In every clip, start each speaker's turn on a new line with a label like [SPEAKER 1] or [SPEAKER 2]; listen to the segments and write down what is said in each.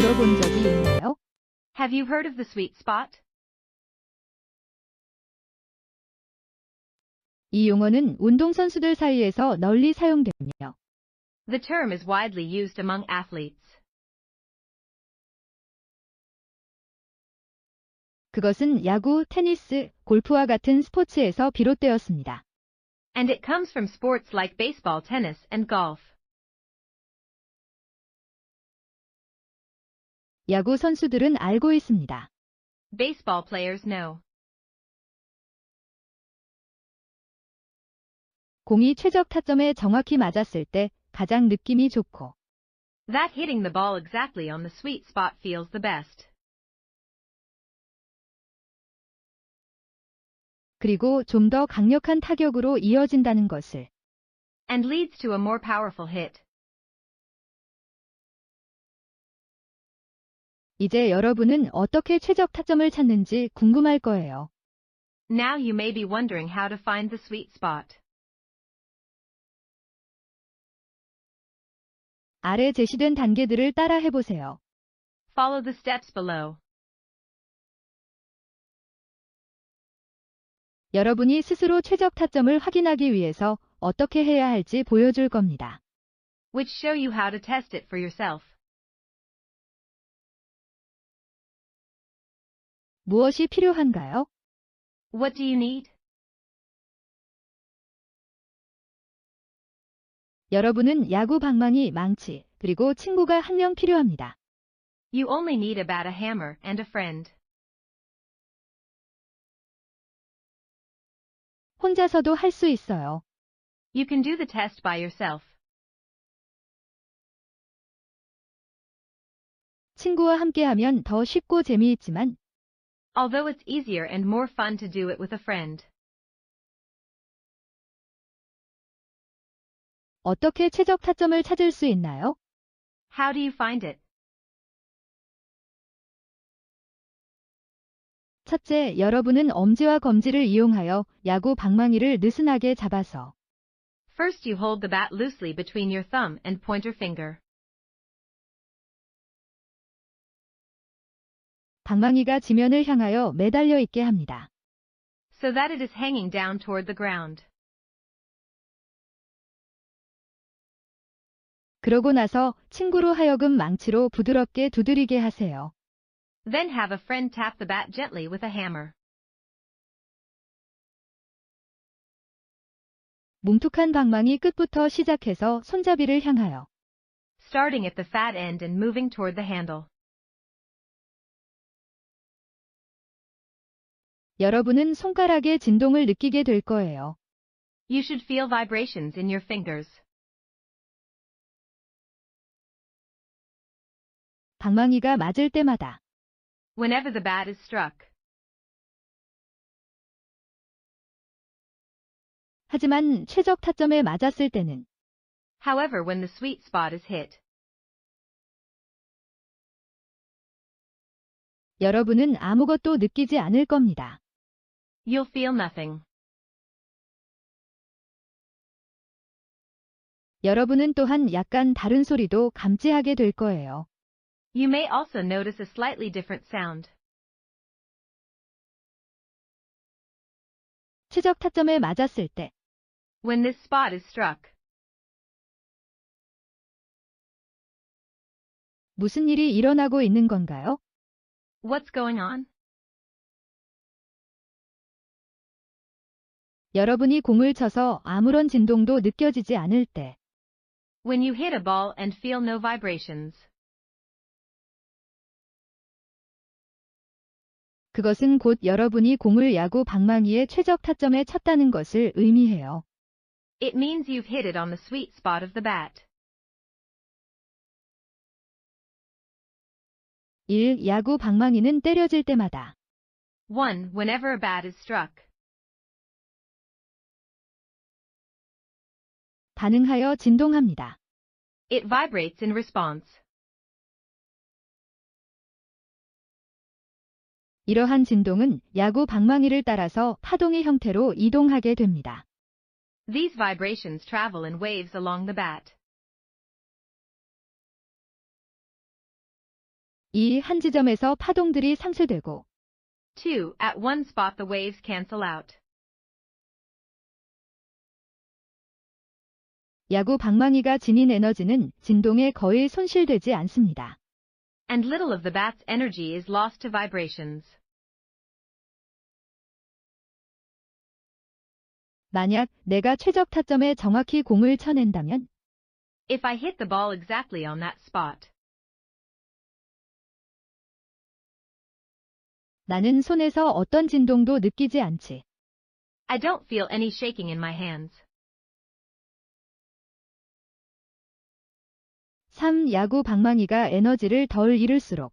[SPEAKER 1] 들어본 적이 있나요?
[SPEAKER 2] Have you heard of the sweet spot?
[SPEAKER 1] 이 용어는 운동선수들 사이에서 널리 사용되며
[SPEAKER 2] The term is widely used among athletes.
[SPEAKER 1] 그것은 야구, 테니스, 골프와 같은 스포츠에서 비롯되었습니다.
[SPEAKER 2] And it comes from sports like baseball, tennis, and golf.
[SPEAKER 1] 야구 선수들은 알고 있습니다.
[SPEAKER 2] Baseball players know.
[SPEAKER 1] 공이 최적 타점에 정확히 맞았을 때 가장 느낌이 좋고
[SPEAKER 2] That hitting the ball exactly on the sweet spot feels the best.
[SPEAKER 1] 그리고 좀 더 강력한 타격으로 이어진다는 것을
[SPEAKER 2] And leads to a more powerful hit.
[SPEAKER 1] 이제 여러분은 어떻게 최적 타점을 찾는지 궁금할 거예요.
[SPEAKER 2] Now you may be wondering how to find the sweet spot.
[SPEAKER 1] 아래 제시된 단계들을 따라 해보세요.
[SPEAKER 2] Follow the steps below.
[SPEAKER 1] 여러분이 스스로 최적 타점을 확인하기 위해서 어떻게 해야 할지 보여줄 겁니다.
[SPEAKER 2] which show you how to test it for yourself.
[SPEAKER 1] 무엇이 필요한가요?
[SPEAKER 2] What do you need?
[SPEAKER 1] 여러분은 야구 방망이, 망치, 그리고 친구가 한 명 필요합니다.
[SPEAKER 2] You only need a bat, a hammer, and a friend.
[SPEAKER 1] 혼자서도 할 수 있어요.
[SPEAKER 2] You can do the test by yourself.
[SPEAKER 1] 친구와 함께하면 더 쉽고 재미있지만
[SPEAKER 2] Although it's easier and more fun to do it with a friend.
[SPEAKER 1] 어떻게 최적 타점을 찾을 수 있나요?
[SPEAKER 2] How do you find it?
[SPEAKER 1] 첫째, 여러분은 엄지와 검지를 이용하여 야구 방망이를 느슨하게 잡아서
[SPEAKER 2] First you hold the bat loosely between your thumb and pointer finger.
[SPEAKER 1] 방망이가 지면을 향하여 매달려 있게 합니다.
[SPEAKER 2] So that it is hanging down toward the ground.
[SPEAKER 1] 그러고 나서 친구로 하여금 망치로 부드럽게 두드리게 하세요.
[SPEAKER 2] Then have a friend tap the bat gently with a hammer.
[SPEAKER 1] 뭉툭한 방망이 끝부터 시작해서 손잡이를 향하여
[SPEAKER 2] Starting at the fat end and moving toward the handle.
[SPEAKER 1] 여러분은 손가락의 진동을 느끼게 될 거예요.
[SPEAKER 2] You should feel vibrations in your fingers.
[SPEAKER 1] 방망이가 맞을 때마다
[SPEAKER 2] Whenever the bat is struck.
[SPEAKER 1] 하지만 최적 타점에 맞았을 때는
[SPEAKER 2] However, when the sweet spot is hit,
[SPEAKER 1] 여러분은 아무것도 느끼지 않을 겁니다.
[SPEAKER 2] You'll feel nothing.
[SPEAKER 1] 여러분은 또한 약간 다른 소리도 감지하게 될 거예요.
[SPEAKER 2] You may also notice a slightly different sound.
[SPEAKER 1] 최적 타점에 맞았을 때
[SPEAKER 2] When this spot is struck,
[SPEAKER 1] 무슨 일이 일어나고 있는 건가요?
[SPEAKER 2] what's going on?
[SPEAKER 1] 여러분이 공을 쳐서 아무런 진동도 느껴지지 않을 때
[SPEAKER 2] When you hit a ball and feel no vibrations.
[SPEAKER 1] 그것은 곧 여러분이 공을 야구 방망이의 최적 타점에 쳤다는 것을 의미해요.
[SPEAKER 2] It means you've hit it on the sweet spot of the bat.
[SPEAKER 1] 1. 야구 방망이는 때려질 때마다
[SPEAKER 2] 1. Whenever a bat is struck.
[SPEAKER 1] 반응하여 진동합니다.
[SPEAKER 2] It vibrates in response.
[SPEAKER 1] 이러한 진동은 야구 방망이를 따라서 파동의 형태로 이동하게 됩니다.
[SPEAKER 2] These vibrations travel in waves along the bat.
[SPEAKER 1] 이 한 지점에서 파동들이 상쇄되고
[SPEAKER 2] 2. At one spot the waves cancel out.
[SPEAKER 1] 야구 방망이가 지닌 에너지는 진동에 거의 손실되지 않습니다.
[SPEAKER 2] And little of the bat's energy is lost to vibrations.
[SPEAKER 1] 만약 내가 최적 타점에 정확히 공을 쳐낸다면
[SPEAKER 2] If I hit the ball exactly on that spot,
[SPEAKER 1] 나는 손에서 어떤 진동도 느끼지 않지.
[SPEAKER 2] I don't feel any shaking in my hands.
[SPEAKER 1] 3. 야구 방망이가 에너지를 덜 잃을수록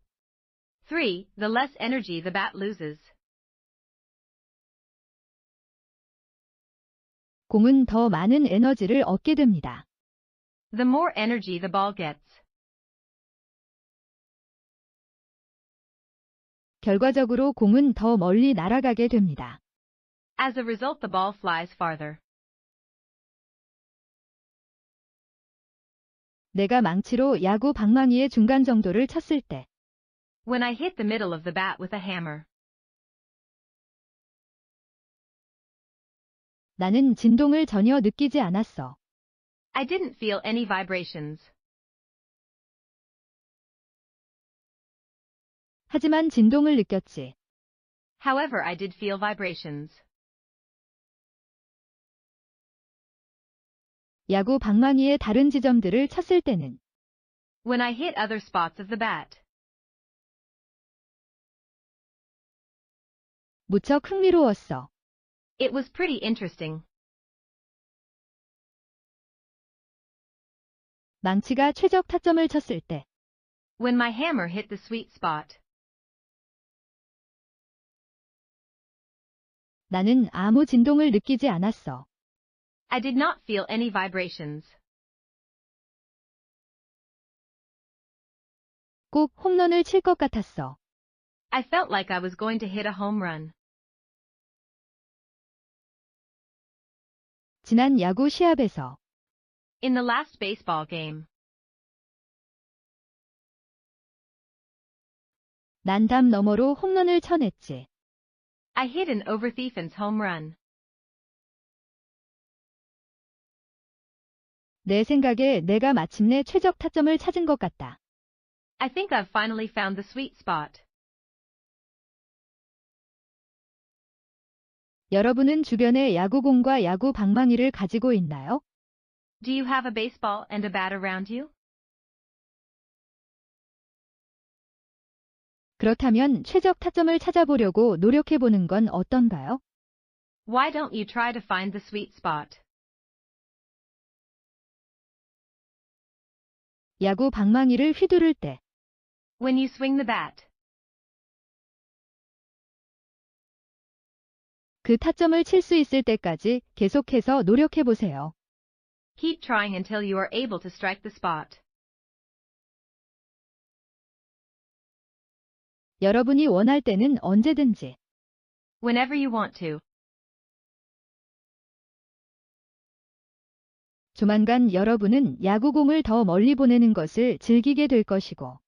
[SPEAKER 2] 3. The less energy the bat loses.
[SPEAKER 1] 공은 더 많은 에너지를 얻게 됩니다.
[SPEAKER 2] The more energy the ball gets.
[SPEAKER 1] 결과적으로 공은 더 멀리 날아가게 됩니다.
[SPEAKER 2] As a result, the ball flies farther.
[SPEAKER 1] 내가 망치로 야구 방망이의 중간 정도를 쳤을 때
[SPEAKER 2] When I hit the middle of the bat with a hammer,
[SPEAKER 1] 나는 진동을 전혀 느끼지 않았어.
[SPEAKER 2] I didn't feel any vibrations.
[SPEAKER 1] 하지만 진동을 느꼈지.
[SPEAKER 2] However, I did feel vibrations.
[SPEAKER 1] 야구 방망이의 다른 지점들을 쳤을 때는
[SPEAKER 2] When I hit other spots of the bat,
[SPEAKER 1] 무척 흥미로웠어.
[SPEAKER 2] it was pretty interesting.
[SPEAKER 1] 망치가 최적 타점을 쳤을 때
[SPEAKER 2] When my hammer hit the sweet spot,
[SPEAKER 1] 나는 아무 진동을 느끼지 않았어.
[SPEAKER 2] I did not feel any vibrations.
[SPEAKER 1] 꼭 홈런을 칠 것 같았어.
[SPEAKER 2] I felt like I was going to hit a home run.
[SPEAKER 1] 지난 야구 시합에서
[SPEAKER 2] In the last baseball game,
[SPEAKER 1] 난 담 너머로 홈런을 쳐냈지.
[SPEAKER 2] I hit an overthiefen's home run.
[SPEAKER 1] 내 생각에 내가 마침내 최적 타점을 찾은 것 같다.
[SPEAKER 2] I think I've finally found the sweet spot.
[SPEAKER 1] 여러분은 주변에 야구공과 야구 방망이를 가지고 있나요?
[SPEAKER 2] Do you have a baseball and a bat around you?
[SPEAKER 1] 그렇다면 최적 타점을 찾아보려고 노력해보는 건 어떤가요?
[SPEAKER 2] Why don't you try to find the sweet spot?
[SPEAKER 1] 야구 방망이를 휘두를 때
[SPEAKER 2] When you swing the bat,
[SPEAKER 1] 그 타점을 칠 수 있을 때까지 계속해서 노력해 보세요.
[SPEAKER 2] keep trying until you are able to strike the spot.
[SPEAKER 1] 여러분이 원할 때는 언제든지
[SPEAKER 2] Whenever you want to.
[SPEAKER 1] 조만간 여러분은 야구공을 더 멀리 보내는 것을 즐기게 될 것이고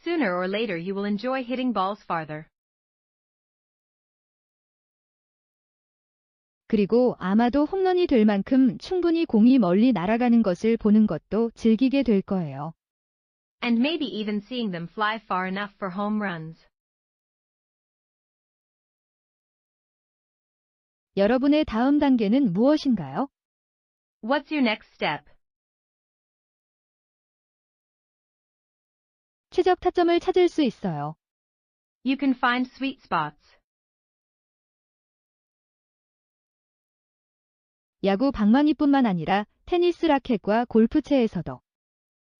[SPEAKER 2] Sooner or later you will enjoy hitting balls farther.
[SPEAKER 1] 그리고 아마도 홈런이 될 만큼 충분히 공이 멀리 날아가는 것을 보는 것도 즐기게 될 거예요.
[SPEAKER 2] And maybe even seeing them fly far enough for home runs.
[SPEAKER 1] 여러분의 다음 단계는 무엇인가요?
[SPEAKER 2] What's your next step?
[SPEAKER 1] 최적 타점을 찾을 수 있어요.
[SPEAKER 2] You can find sweet spots.
[SPEAKER 1] 야구 방망이뿐만 아니라 테니스 라켓과 골프채에서도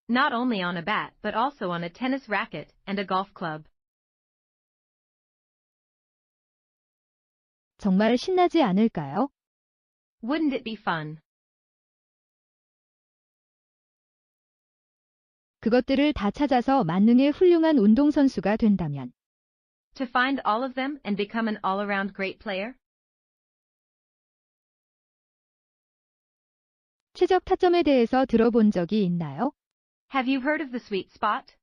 [SPEAKER 2] Not only on a bat, but also on a tennis racket and a golf club.
[SPEAKER 1] 정말 신나지 않을까요?
[SPEAKER 2] Wouldn't it be fun?
[SPEAKER 1] 그것들을 다 찾아서 만능의 훌륭한 운동선수가 된다면
[SPEAKER 2] To find all of them and become an all-around great player?
[SPEAKER 1] 최적 타점에 대해서 들어본 적이 있나요?
[SPEAKER 2] Have you heard of the sweet spot?